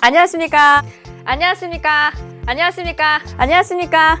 안녕하십니까? 안녕하십니까? 안녕하십니까? 안녕하십니까?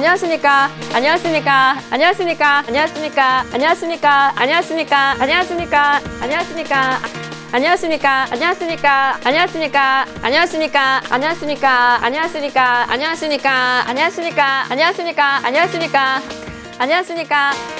안녕하십니까? 안녕하십니까? 안녕하십니까? 안녕하십니까? 안녕하십니까? 안녕하십니까? 안녕하십니까? 안녕하십니까? 안녕하십니까? 안녕하십니까? 안녕하십니까? 안녕하십니까? 안녕하십니까? 안녕하십니까? 안녕하십니까? 안녕하십니까? 안녕하십니까? 안녕하십니까? 안녕하십니까?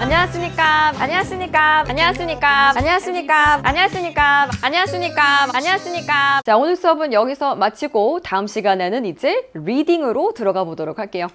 안녕하십니까? 안녕하십니까? 안녕하십니까? 안녕하십니까? 안녕하십니까? 안녕하십니까? 안녕하십니까? 자, 오늘 수업은 여기서 마치고 다음 시간에는 이제 리딩으로 들어가 보도록 할게요.